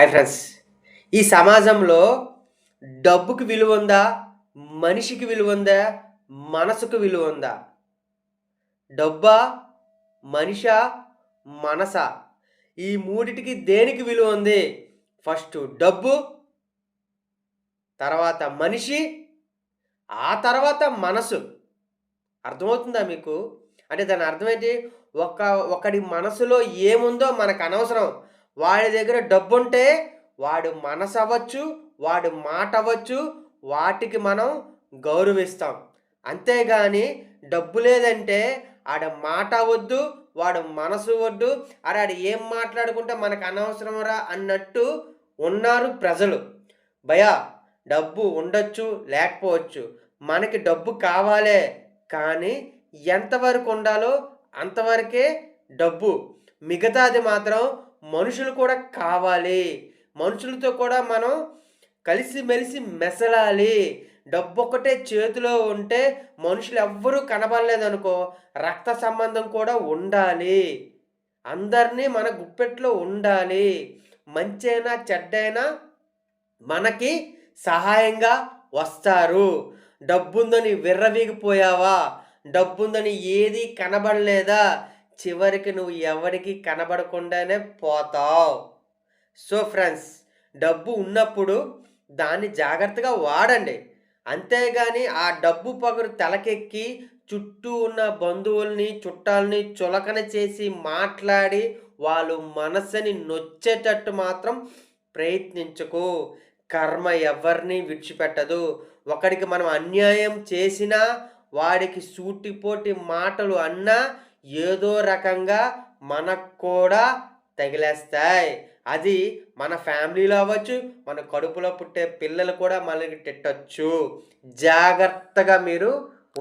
Hi friends. ఈ సమాజంలో డబ్బుకి విలువ ఉందా? మనిషికి విలువ ఉందా? మనసుకు విలువ ఉందా? డబ్బా? మనిషా? మనసా? ఈ మూడిటికి దేనికి విలువ ఉంది? ఫస్ట్ డబ్బు తర్వాత మనిషి ఆ తర్వాత మనసు. అర్థమవుతుందా మీకు? అంటే దాని అర్థం ఏంటి? ఒక ఒకడి మనసులో ఏముందో మనకు అనవసరం. వాడి దగ్గర డబ్బు ఉంటే వాడు మనసు అవ్వచ్చు వాడు మాట అవ్వచ్చు వాటికి మనం గౌరవిస్తాం. అంతేగాని డబ్బు లేదంటే ఆడ మాట వద్దు వాడు మనసు వద్దు అరే ఆడు ఏం మాట్లాడుకుంటే మనకు అనవసరమరా అన్నట్టు ఉన్నారు ప్రజలు. భయా డబ్బు ఉండొచ్చు లేకపోవచ్చు. మనకి డబ్బు కావాలే కానీ ఎంతవరకు ఉండాలో అంతవరకే డబ్బు. మిగతాది మాత్రం మనుషులు కూడా కావాలి. మనుషులతో కూడా మనం కలిసిమెలిసి మెసలాలి. డబ్బు ఒకటే చేతిలో ఉంటే మనుషులు ఎవ్వరూ కనబడలేదనుకో రక్త సంబంధం కూడా ఉండాలి. అందరినీ మన గుప్పెట్లో ఉండాలి. మంచైనా చెడ్డైనా మనకి సహాయంగా వస్తారు. డబ్బుందని విర్రవీగిపోయావా? డబ్బుందని ఏది కనబడలేదా? చివరికి నువ్వు ఎవరికి కనబడకుండానే పోతావు. సో ఫ్రెండ్స్ డబ్బు ఉన్నప్పుడు దాన్ని జాగ్రత్తగా వాడండి. అంతేగాని ఆ డబ్బు పగురు తలకెక్కి చుట్టూ ఉన్న బంధువుల్ని చుట్టాలని చులకన చేసి మాట్లాడి వాళ్ళు మనసుని నొచ్చేటట్టు మాత్రం ప్రయత్నించకు. కర్మ ఎవరిని విడిచిపెట్టదు. ఒకడికి మనం అన్యాయం చేసినా వాడికి సూటిపోటి మాటలు అన్నా ఏదో రకంగా మనకు కూడా తగిలేస్తాయి. అది మన ఫ్యామిలీలో అవ్వచ్చు మన కడుపులో పుట్టే పిల్లలు కూడా మనకి తిట్టచ్చు. జాగ్రత్తగా మీరు